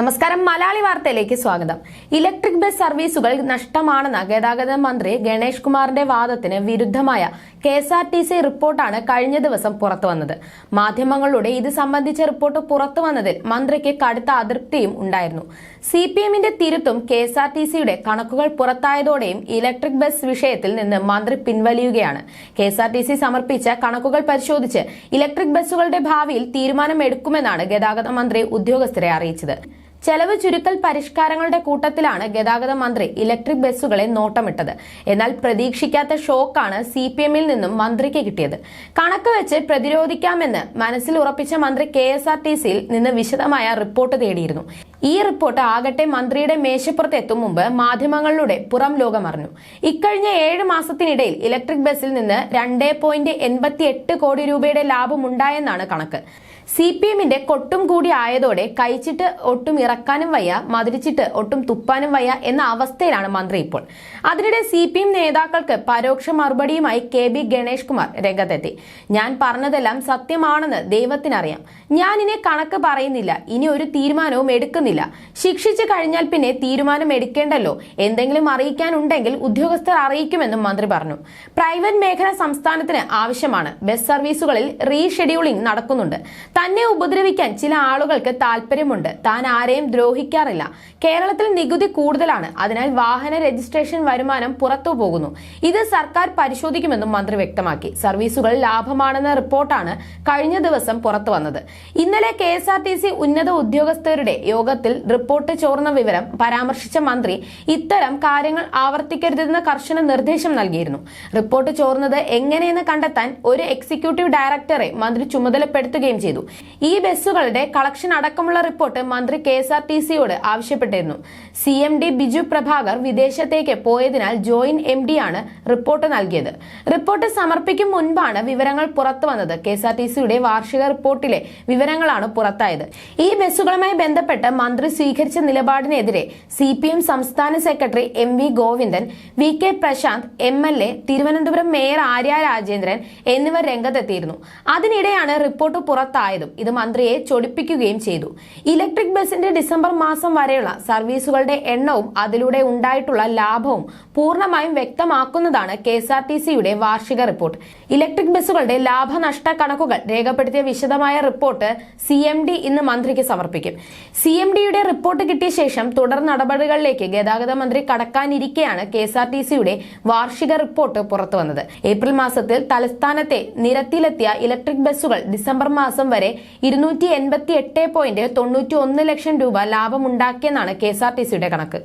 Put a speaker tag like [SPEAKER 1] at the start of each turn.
[SPEAKER 1] നമസ്കാരം. മലയാളി വാർത്തയിലേക്ക് സ്വാഗതം. ഇലക്ട്രിക് ബസ് സർവീസുകൾ നഷ്ടമാണെന്ന ഗതാഗത മന്ത്രി ഗണേഷ് കുമാറിന്റെ വാദത്തിന് വിരുദ്ധമായ K S R T C റിപ്പോർട്ടാണ് കഴിഞ്ഞ ദിവസം പുറത്തുവന്നത് മാധ്യമങ്ങളിലൂടെ ഇത് സംബന്ധിച്ച റിപ്പോർട്ട് പുറത്തുവന്നതിൽ മന്ത്രിക്ക് കടുത്ത അതൃപ്തിയും ഉണ്ടായിരുന്നു. സി പി എമ്മിന്റെ തിരുത്തും കെ എസ് ആർ ടി സിയുടെ കണക്കുകൾ പുറത്തായതോടെയും ഇലക്ട്രിക് ബസ് വിഷയത്തിൽ നിന്ന് മന്ത്രി പിൻവലിയുകയാണ്. K S R T C സമർപ്പിച്ച കണക്കുകൾ പരിശോധിച്ച് ഇലക്ട്രിക് ബസ്സുകളുടെ ഭാവിയിൽ തീരുമാനമെടുക്കുമെന്നാണ് ഗതാഗത മന്ത്രി ഉദ്യോഗസ്ഥരെ അറിയിച്ചത്. ചെലവ് ചുരുക്കൽ പരിഷ്കാരങ്ങളുടെ കൂട്ടത്തിലാണ് ഗതാഗത മന്ത്രി ഇലക്ട്രിക് ബസ്സുകളെ നോട്ടമിട്ടത്. എന്നാൽ പ്രതീക്ഷിക്കാത്ത ഷോക്കാണ് സി പി എമ്മിൽ നിന്നും മന്ത്രിക്ക് കിട്ടിയത്. കണക്ക് വെച്ച് പ്രതിരോധിക്കാമെന്ന് മനസ്സിൽ ഉറപ്പിച്ച മന്ത്രി കെ എസ് ആർ ടി സിയിൽ നിന്ന് വിശദമായ റിപ്പോർട്ട് തേടിയിരുന്നു. ഈ റിപ്പോർട്ട് ആകട്ടെ മന്ത്രിയുടെ മേശപ്പുറത്ത് എത്തും മുമ്പ് മാധ്യമങ്ങളിലൂടെ പുറം ലോകമറിഞ്ഞു ഇക്കഴിഞ്ഞ ഏഴ് മാസത്തിനിടയിൽ ഇലക്ട്രിക് ബസ്സിൽ നിന്ന് രണ്ട് പോയിന്റ് എൺപത്തി എട്ട് കോടി രൂപയുടെ ലാഭമുണ്ടായെന്നാണ് കണക്ക്. സി പി എമ്മിന്റെ കൊട്ടും കൂടി ആയതോടെ കഴിച്ചിട്ട് ഒട്ടും ഇറക്കാനും വയ്യ മതിരിച്ചിട്ട് ഒട്ടും തുപ്പാനും വയ്യ എന്ന അവസ്ഥയിലാണ് മന്ത്രി ഇപ്പോൾ. അതിനിടെ സി പി എം നേതാക്കൾക്ക് പരോക്ഷ മറുപടിയുമായി കെ ബി ഗണേഷ് കുമാർ രംഗത്തെത്തി. ഞാൻ പറഞ്ഞതെല്ലാം സത്യമാണെന്ന് ദൈവത്തിനറിയാം. ഞാൻ ഇനി കണക്ക് പറയുന്നില്ല. ഇനി ഒരു തീരുമാനവും എടുക്കുന്നില്ല. ശിക്ഷിച്ചു കഴിഞ്ഞാൽ പിന്നെ തീരുമാനം എടുക്കേണ്ടല്ലോ. എന്തെങ്കിലും അറിയിക്കാനുണ്ടെങ്കിൽ ഉദ്യോഗസ്ഥർ അറിയിക്കുമെന്നും മന്ത്രി പറഞ്ഞു. പ്രൈവറ്റ് മേഖല സംസ്ഥാനത്തിന് ആവശ്യമാണ്. ബസ് സർവീസുകളിൽ റീഷെഡ്യൂളിംഗ് നടക്കുന്നുണ്ട്. തന്നെ ഉപദ്രവിക്കാൻ ചില ആളുകൾക്ക് താല്പര്യമുണ്ട് താൻ ആരെയും ദ്രോഹിക്കാറില്ല. കേരളത്തിൽ നികുതി കൂടുതലാണ്. അതിനാൽ വാഹന രജിസ്ട്രേഷൻ വരുമാനം പുറത്തു പോകുന്നു. ഇത് സർക്കാർ പരിശോധിക്കുമെന്നും മന്ത്രി വ്യക്തമാക്കി. സർവീസുകൾ ലാഭമാണെന്ന റിപ്പോർട്ടാണ് കഴിഞ്ഞ ദിവസം പുറത്തു വന്നത്. ഇന്നലെ കെ ഉന്നത ഉദ്യോഗസ്ഥരുടെ യോഗത്തിൽ റിപ്പോർട്ട് ചോർന്ന വിവരം പരാമർശിച്ച മന്ത്രി ഇത്തരം കാര്യങ്ങൾ ആവർത്തിക്കരുതെന്ന കർശന നിർദ്ദേശം നൽകിയിരുന്നു. റിപ്പോർട്ട് ചോർന്നത് എങ്ങനെയെന്ന് കണ്ടെത്താൻ ഒരു എക്സിക്യൂട്ടീവ് ഡയറക്ടറെ മന്ത്രി ചുമതലപ്പെടുത്തുകയും ചെയ്തു. ഈ ബസ്സുകളുടെ കളക്ഷൻ അടക്കമുള്ള റിപ്പോർട്ട് മന്ത്രി കെ എസ് ആർ ടി സിയോട് ആവശ്യപ്പെട്ടിരുന്നു. C M D Biju Prabhakar വിദേശത്തേക്ക് പോയതിനാൽ ജോയിന്റ് എം ഡി ആണ് റിപ്പോർട്ട് നൽകിയത്. റിപ്പോർട്ട് സമർപ്പിക്കും മുൻപാണ് വിവരങ്ങൾ പുറത്തു വന്നത്. കെ എസ് ആർ ടി സിയുടെ വാർഷിക റിപ്പോർട്ടിലെ വിവരങ്ങളാണ് പുറത്തായത്. ഈ ബസ്സുകളുമായി ബന്ധപ്പെട്ട് മന്ത്രി സ്വീകരിച്ച നിലപാടിനെതിരെ സി പി എം സംസ്ഥാന secretary M V Govindan V K Prashanth M L A Thiruvananthapuram mayor Arya Rajendran എന്നിവർ രംഗത്തെത്തിയിരുന്നു. അതിനിടെയാണ് റിപ്പോർട്ട് പുറത്തായതും ഇത് മന്ത്രിയെ ചൊടിപ്പിക്കുകയും ചെയ്തു. ഇലക്ട്രിക് ബസിന്റെ ഡിസംബർ മാസം വരെയുള്ള സർവീസുകളുടെ എണ്ണവും അതിലൂടെ ഉണ്ടായിട്ടുള്ള ലാഭവും പൂർണമായും വ്യക്തമാക്കുന്നതാണ് കെ എസ് ആർ ടി സിയുടെ വാർഷിക റിപ്പോർട്ട്. ഇലക്ട്രിക് ബസ്സുകളുടെ ലാഭനഷ്ട കണക്കുകൾ രേഖപ്പെടുത്തിയ വിശദമായ റിപ്പോർട്ട് സി എം ഡി ഇന്ന് മന്ത്രിക്ക് സമർപ്പിക്കും. സി എം ഡിയുടെ റിപ്പോർട്ട് കിട്ടിയ ശേഷം തുടർ നടപടികളിലേക്ക് ഗതാഗത മന്ത്രി കടക്കാനിരിക്കെയാണ് കെ എസ് ആർ ടി സിയുടെ വാർഷിക റിപ്പോർട്ട് പുറത്തുവന്നത് ഏപ്രിൽ മാസത്തിൽ തലസ്ഥാനത്തെ നിരത്തിലെത്തിയ ഇലക്ട്രിക് ബസ്സുകൾ ഡിസംബർ മാസം വരെ ഇരുന്നൂറ്റി എൺപത്തി എട്ട് പോയിന്റ് തൊണ്ണൂറ്റി ഒന്ന് ലക്ഷം രൂപ ലാഭമുണ്ടാക്കിയെന്നാണ് കെ എസ് ആർ ടി സിയുടെ കണക്ക്.